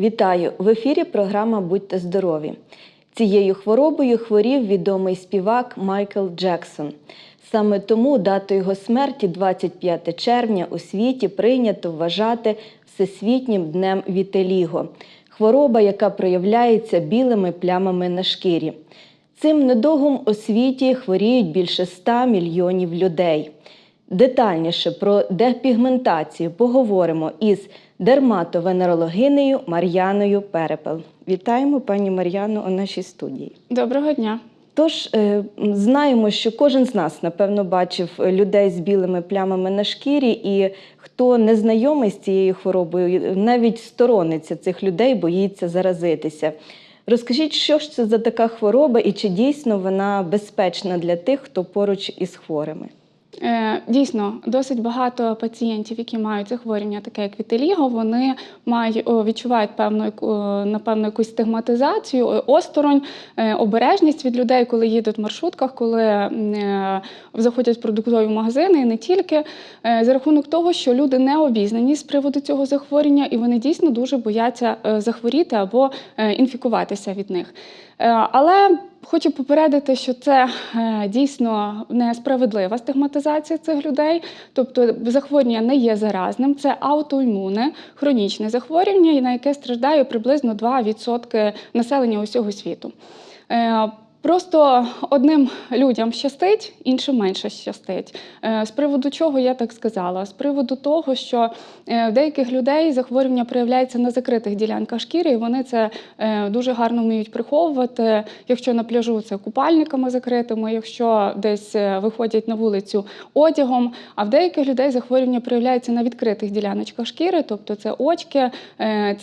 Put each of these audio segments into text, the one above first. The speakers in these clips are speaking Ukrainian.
Вітаю! В ефірі програма Будьте здорові. Цією хворобою хворів відомий співак Майкл Джексон. Саме тому дату його смерті, 25 червня, у світі прийнято вважати Всесвітнім днем Вітеліго хвороба, яка проявляється білими плямами на шкірі. Цим недугом у світі хворіють більше 100 мільйонів людей. Детальніше про депігментацію поговоримо із дерматовенерологинею Мар'яною Перепел. Вітаємо пані Мар'яну у нашій студії. Доброго дня. Тож е, знаємо, що кожен з нас, напевно, бачив людей з білими плямами на шкірі, і хто не знайомий з цією хворобою, навіть сторониться цих людей, боїться заразитися. Розкажіть, що ж це за така хвороба і чи дійсно вона безпечна для тих, хто поруч із хворими? Е, Дійсно, досить багато пацієнтів, які мають захворювання, таке як вітиліго, вони мають відчувають певну е, напевно якусь стигматизацію, осторонь, е, обережність від людей, коли їдуть в маршрутках, коли заходять в продуктові магазини, і не тільки за рахунок того, що люди не обізнані з приводу цього захворювання, і вони дійсно дуже бояться захворіти або інфікуватися від них. Е, Але хочу попередити, що це е, дійсно несправедлива стигматизація цих людей. Тобто захворювання не є заразним, це аутоімуне, хронічне захворювання, на яке страждає приблизно 2% населення усього світу. Просто одним людям щастить, іншим менше щастить. Е, З приводу чого я так сказала? З приводу того, що е, в деяких людей захворювання проявляється на закритих ділянках шкіри, і вони це е, дуже гарно вміють приховувати. Якщо на пляжу це купальниками закритими, якщо десь виходять на вулицю одягом. А в деяких людей захворювання проявляється на відкритих діляночках шкіри, тобто це очки,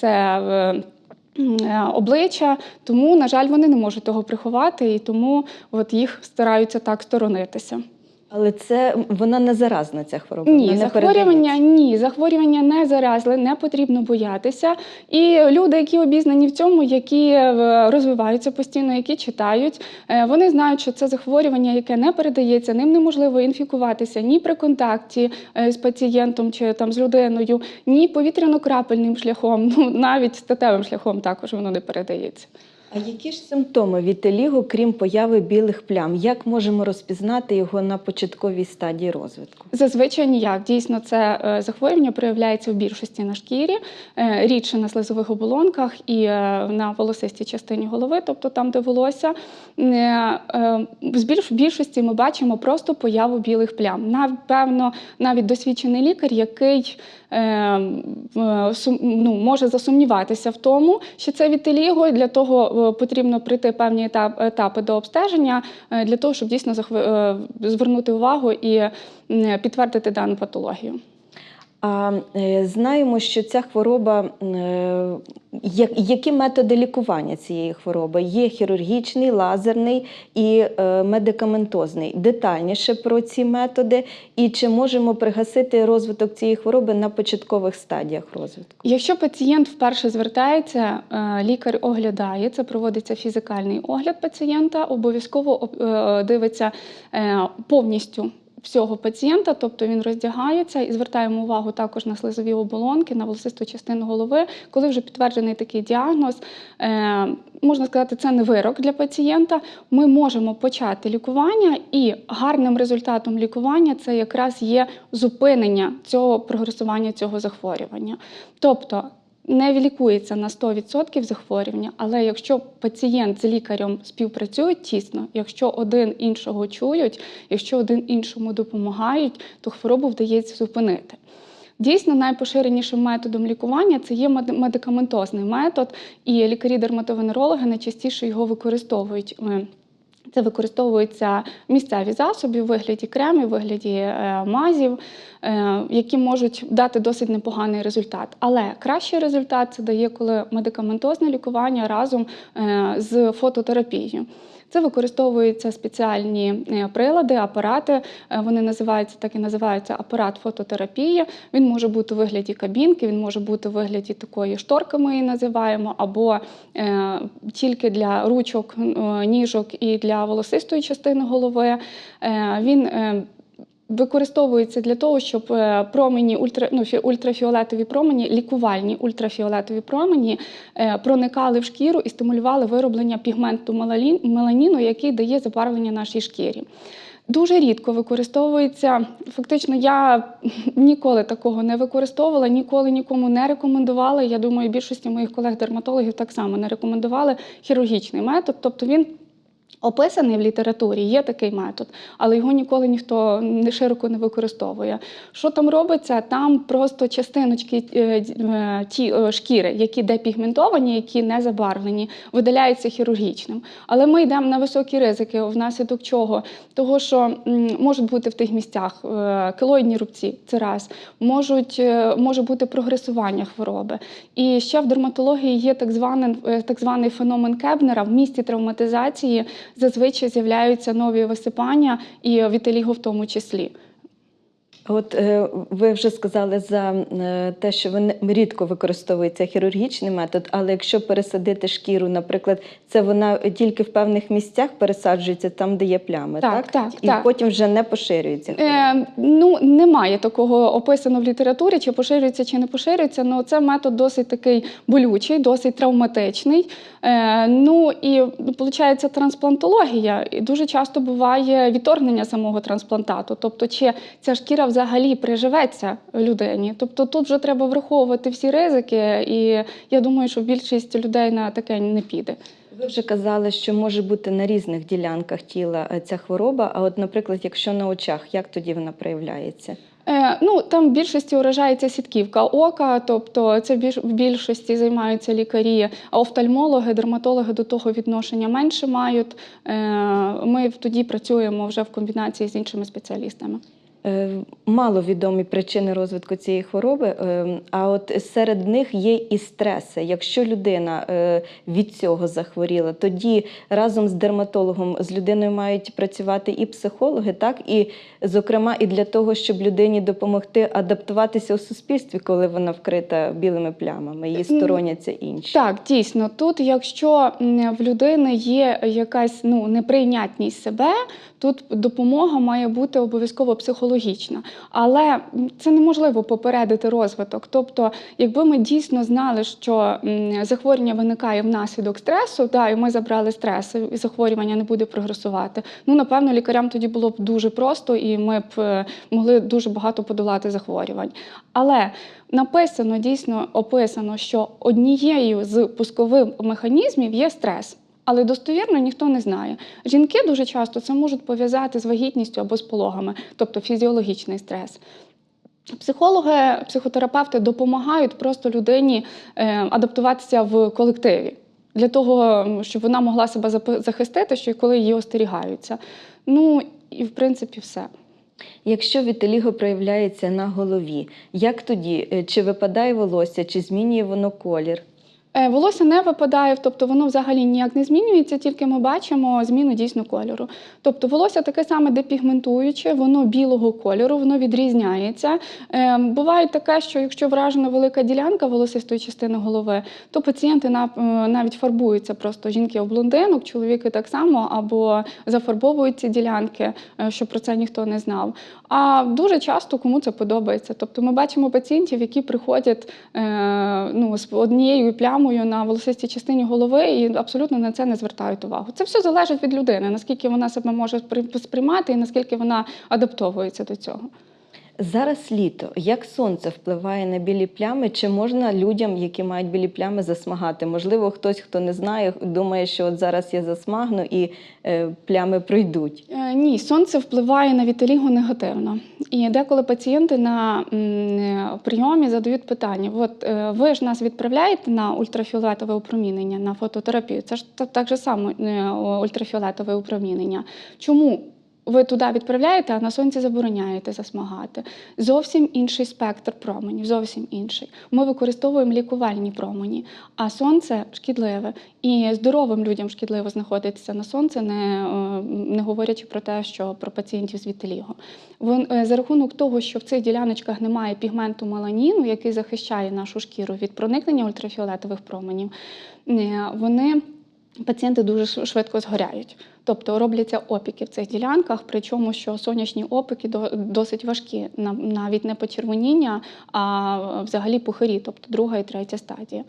це. Е, Обличчя, тому, на жаль, вони не можуть того приховати, і тому от їх стараються так сторонитися. Але це вона не заразна, ця хвороба. Ні, вона захворювання ні, захворювання не заразли, не потрібно боятися. І люди, які обізнані в цьому, які е, розвиваються постійно, які читають, е, вони знають, що це захворювання, яке не передається, ним неможливо інфікуватися ні при контакті е, з пацієнтом чи там з людиною, ні повітряно-крапельним шляхом, ну навіть статевим шляхом також воно не передається. А які ж симптоми вітелігу, крім появи білих плям? Як можемо розпізнати його на початковій стадії розвитку? Зазвичай ніяк. Дійсно, це е, захворювання проявляється в більшості на шкірі, е, рідше на слизових оболонках і е, на волосистій частині голови, тобто там, де волосся. В більшості ми бачимо просто появу білих плям. Напевно, навіть досвідчений лікар, який ну, може засумніватися в тому, що це вітиліго, і для того потрібно пройти певні етап- етапи до обстеження е, для того, щоб дійсно е, звернути увагу і підтвердити дану патологію. А е, знаємо, що ця хвороба, які методи лікування цієї хвороби? Є хірургічний, лазерний і е, медикаментозний. Детальніше про ці методи і чи можемо пригасити розвиток цієї хвороби на початкових стадіях розвитку? Якщо пацієнт вперше звертається, е, лікар оглядає, це проводиться фізикальний огляд пацієнта, обов'язково е, дивиться повністю. Всього пацієнта, тобто він роздягається і звертаємо увагу також на слизові оболонки, на волосисту частину голови. Коли вже підтверджений такий діагноз, е, можна сказати, це не вирок для пацієнта. Ми можемо почати лікування, і гарним результатом лікування це якраз є зупинення цього прогресування цього захворювання. Тобто не лікується на 100% захворювання, але якщо пацієнт з лікарем співпрацюють тісно, якщо один іншого чують, якщо один іншому допомагають, то хворобу вдається зупинити. Дійсно, найпоширенішим методом лікування це є медикаментозний метод, і лікарі-дерматовенерологи найчастіше його використовують. Це використовуються місцеві засоби у вигляді кремів, у вигляді е, мазів, е, які можуть дати досить непоганий результат. Але кращий результат це дає, коли медикаментозне лікування разом е, з фототерапією. Це використовуються спеціальні е, прилади, апарати. Е, Вони називаються так і називаються апарат фототерапії. Він може бути у вигляді кабінки, він може бути у вигляді такої шторки, ми її називаємо, або е, тільки для ручок, ніжок і для волосистої частини голови. Він використовується для того, щоб е, промені ультра, ну, ультрафіолетові промені, лікувальні ультрафіолетові промені е, проникали в шкіру і стимулювали вироблення пігменту меланіну, який дає забарвлення нашій шкірі. Дуже рідко використовується. Фактично, я ніколи такого не використовувала, ніколи нікому не рекомендувала. Я думаю, більшості моїх колег-дерматологів так само не рекомендували хірургічний метод. Тобто він описаний в літературі, є такий метод, але його ніколи ніхто не широко не використовує. Що там робиться? Там просто частиночки е, е, ті е, шкіри, які депігментовані, які не забарвлені, видаляються хірургічним. Але ми йдемо на високі ризики, внаслідок чого? Того, що можуть бути в тих місцях килоїдні рубці, це раз, можуть, може бути прогресування хвороби. І ще в дерматології є так званий, так званий феномен Кебнера. В місті травматизації зазвичай з'являються нові висипання і вітиліго в тому числі. От е, ви вже сказали за е, те, що ви не- рідко використовується хірургічний метод, але якщо пересадити шкіру, наприклад, це вона тільки в певних місцях пересаджується, там, де є плями, Так, так? так, І так. потім вже не поширюється. Е, ну, немає такого описано в літературі, чи поширюється, чи не поширюється. Ну, це метод досить такий болючий, досить травматичний. Е, ну і виходить, трансплантологія. І дуже часто буває відторгнення самого трансплантату. Тобто, чи ця шкіра взагалі приживеться людині. Тобто тут вже треба враховувати всі ризики, і я думаю, що більшість людей на таке не піде. Ви вже казали, що може бути на різних ділянках тіла е, ця хвороба. А от, наприклад, якщо на очах, як тоді вона проявляється? Е, ну, там в більшості уражається сітківка ока, тобто це більш, в більшості займаються лікарі, а офтальмологи, дерматологи до того відношення менше мають. Е, ми тоді працюємо вже в комбінації з іншими спеціалістами. Е, Мало відомі причини розвитку цієї хвороби, е, а от серед них є і стреси. Якщо людина е, від цього захворіла, тоді разом з дерматологом з людиною мають працювати і психологи, так і зокрема і для того, щоб людині допомогти адаптуватися у суспільстві, коли вона вкрита білими плямами, її стороняться інші. Так, дійсно, тут, якщо в людини є якась ну, неприйнятність себе, тут допомога має бути обов'язково психологічна. Але це неможливо попередити розвиток. Тобто, якби ми дійсно знали, що захворювання виникає внаслідок стресу, да, і ми забрали стрес, і захворювання не буде прогресувати. Ну, напевно, лікарям тоді було б дуже просто, і ми б е, могли дуже багато подолати захворювань. Але написано дійсно описано, що однією з пускових механізмів є стрес. Але достовірно ніхто не знає. Жінки дуже часто це можуть пов'язати з вагітністю або з пологами, тобто фізіологічний стрес. Психологи, психотерапевти допомагають просто людині е, адаптуватися в колективі для того, щоб вона могла себе захистити, що і коли її остерігаються. Ну і в принципі все. Якщо вітиліго проявляється на голові, як тоді? Е, Чи випадає волосся, чи змінює воно колір? Е, Волосся не випадає, тобто воно взагалі ніяк не змінюється, тільки ми бачимо зміну дійсно кольору. Тобто волосся таке саме депігментуюче, воно білого кольору, воно відрізняється. Е, Буває таке, що якщо вражена велика ділянка волосистої частини голови, то пацієнти е, навіть фарбуються просто жінки в блондинок, чоловіки так само, або зафарбовують ці ділянки, е, щоб про це ніхто не знав. А дуже часто кому це подобається. Тобто ми бачимо пацієнтів, які приходять ну, з однією плямою на волосистій частині голови і абсолютно на це не звертають увагу. Це все залежить від людини, наскільки вона себе може спри- сприймати і наскільки вона адаптовується до цього. Зараз літо. Як сонце впливає на білі плями? Чи можна людям, які мають білі плями, засмагати? Можливо, хтось, хто не знає, думає, що от зараз я засмагну і е, плями пройдуть. Е, Ні, сонце впливає на вітиліго негативно. І деколи пацієнти на м, е, прийомі задають питання: от е, ви ж нас відправляєте на ультрафіолетове опромінення, на фототерапію. Це ж та- так же само е, ультрафіолетове опромінення. Чому? Ви туди відправляєте, а на сонці забороняєте засмагати. Зовсім інший спектр променів, зовсім інший. Ми використовуємо лікувальні промені, а сонце шкідливе. І здоровим людям шкідливо знаходитися на сонці, не, е, не говорячи про те, що про пацієнтів з вітиліго. Е, за рахунок того, що в цих діляночках немає пігменту меланіну, який захищає нашу шкіру від проникнення ультрафіолетових променів, е, вони пацієнти дуже швидко згоряють. Тобто робляться опіки в цих ділянках, причому що сонячні опіки до- досить важкі, на- навіть не почервоніння, а взагалі пухирі, тобто друга і третя стадія.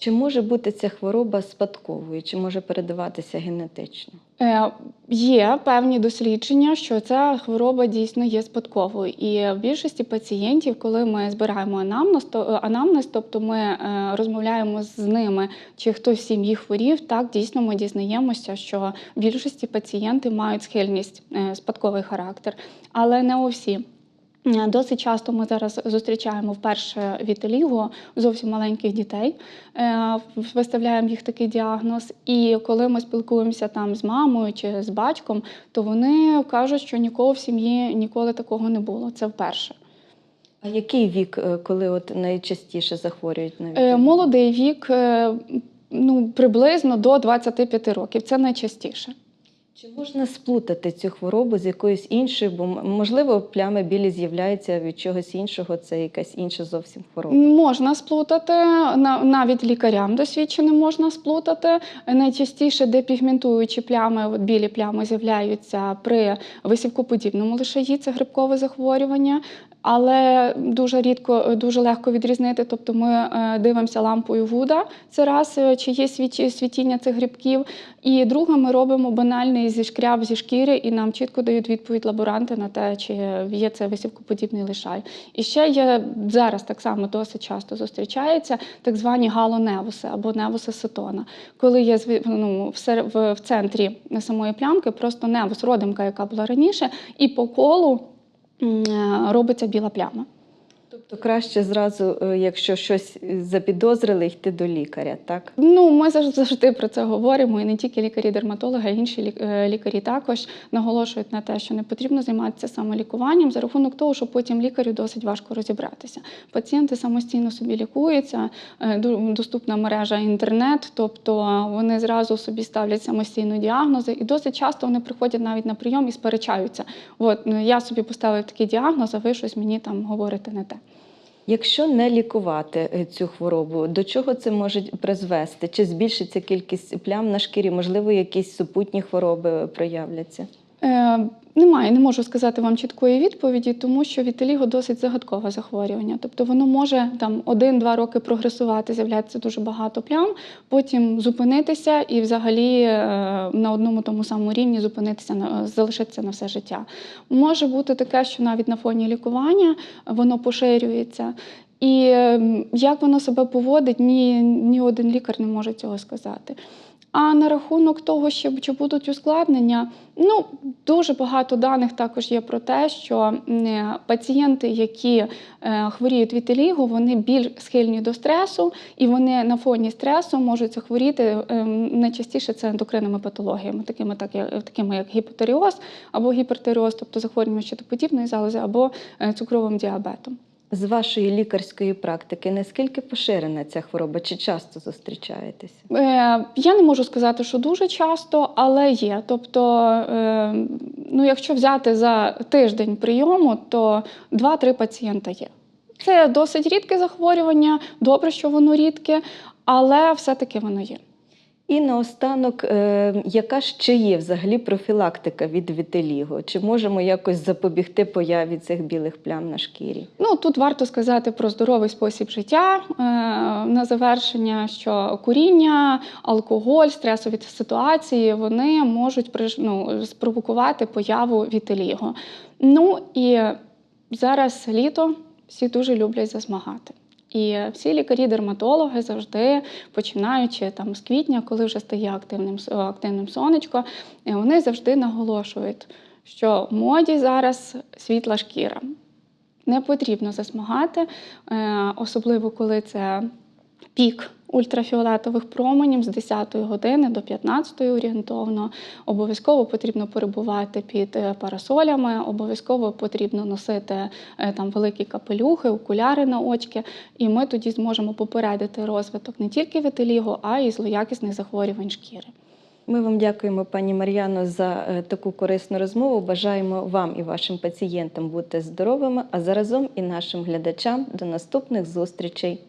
Чи може бути ця хвороба спадковою, чи може передаватися генетично? Е, Є певні дослідження, що ця хвороба дійсно є спадковою. І в більшості пацієнтів, коли ми збираємо анамнез, то, е, анамнез, тобто ми е, розмовляємо з ними, чи хтось в сім'ї хворів, так дійсно ми дізнаємося, що в більшості пацієнти мають схильність е, спадковий характер, але не у всі. Е, Досить часто ми зараз зустрічаємо вперше вітеліго зовсім маленьких дітей, е, виставляємо їх такий діагноз. І коли ми спілкуємося там з мамою чи з батьком, то вони кажуть, що нікого в сім'ї ніколи такого не було. Це вперше. А який вік, е, коли от найчастіше захворюють на вітеліго? Молодий вік ну, приблизно до 25 років. Це найчастіше. Чи можна сплутати цю хворобу з якоюсь іншою, бо можливо плями білі з'являються від чогось іншого, це якась інша зовсім хвороба. Можна сплутати, на- навіть лікарям досвідченим можна сплутати. Найчастіше депігментуючі плями, білі плями з'являються при висівкоподібному лишаї, це грибкове захворювання. Але дуже рідко, дуже легко відрізнити. Тобто ми е, дивимося лампою Вуда, це раз, е, чи є світіння цих грибків. І друге, ми робимо банальний зішкряб зі шкіри, і нам чітко дають відповідь лаборанти на те, чи є це висівкоподібний лишай. І ще є зараз так само досить часто зустрічається так звані галоневуси або невуси сетона, коли є ну, в, центрі самої плямки просто невус, родимка, яка була раніше, і по колу е, робиться біла пляма. Тобто краще зразу, е, якщо щось запідозрили, йти до лікаря, так? Ну, ми завжди, про це говоримо, і не тільки лікарі-дерматологи, а й інші е, лікарі також наголошують на те, що не потрібно займатися самолікуванням за рахунок того, що потім лікарю досить важко розібратися. Пацієнти самостійно собі лікуються, е, доступна мережа інтернет, тобто вони зразу собі ставлять самостійно діагнози, і досить часто вони приходять навіть на прийом і сперечаються. От ну, я собі поставив такий діагноз, а ви щось мені там говорите не те. Якщо не лікувати е, цю хворобу, до чого це може призвести? Чи збільшиться кількість плям на шкірі? Можливо, якісь супутні хвороби проявляться? Е, немає, не можу сказати вам чіткої відповіді, тому що вітиліго досить загадкове захворювання. Тобто воно може там один-два роки прогресувати, з'являтися дуже багато плям, потім зупинитися і взагалі е, на одному тому самому рівні зупинитися на залишитися на все життя. Може бути таке, що навіть на фоні лікування воно поширюється. І як воно себе поводить, ні, ні один лікар не може цього сказати. А на рахунок того, що чи будуть ускладнення, ну дуже багато даних також є про те, що пацієнти, які е, хворіють вітиліго, вони більш схильні до стресу, і вони на фоні стресу можуть захворіти ем, найчастіше це ендокринними патологіями, такими, так, такими як гіпотеріоз або гіпертиреоз, тобто захворювання щитоподібної залози, або е, цукровим діабетом. З вашої лікарської практики, наскільки поширена ця хвороба? Чи часто зустрічаєтеся? Е, Я не можу сказати, що дуже часто, але є. Тобто, е, ну, якщо взяти за тиждень прийому, то 2-3 пацієнта є. Це досить рідке захворювання, добре, що воно рідке, але все-таки воно є. І наостанок, е, яка ще є взагалі профілактика від вітиліго? Чи можемо якось запобігти появі цих білих плям на шкірі? Ну тут варто сказати про здоровий спосіб життя е, на завершення, що куріння, алкоголь, стресові ситуації вони можуть ну, спровокувати появу вітиліго. Ну і зараз літо всі дуже люблять засмагати. І всі лікарі-дерматологи завжди, починаючи там з квітня, коли вже стає активним, активним сонечко, е, вони завжди наголошують, що в моді зараз світла шкіра. Не потрібно засмагати, е, особливо коли це пік ультрафіолетових променів з 10 години до 15 орієнтовно. Обов'язково потрібно перебувати під е, парасолями, обов'язково потрібно носити е, там великі капелюхи, окуляри на очки, і ми тоді зможемо попередити розвиток не тільки вітиліго, а й злоякісних захворювань шкіри. Ми вам дякуємо, пані Мар'яно, за е, таку корисну розмову. Бажаємо вам і вашим пацієнтам бути здоровими, а заразом і нашим глядачам до наступних зустрічей.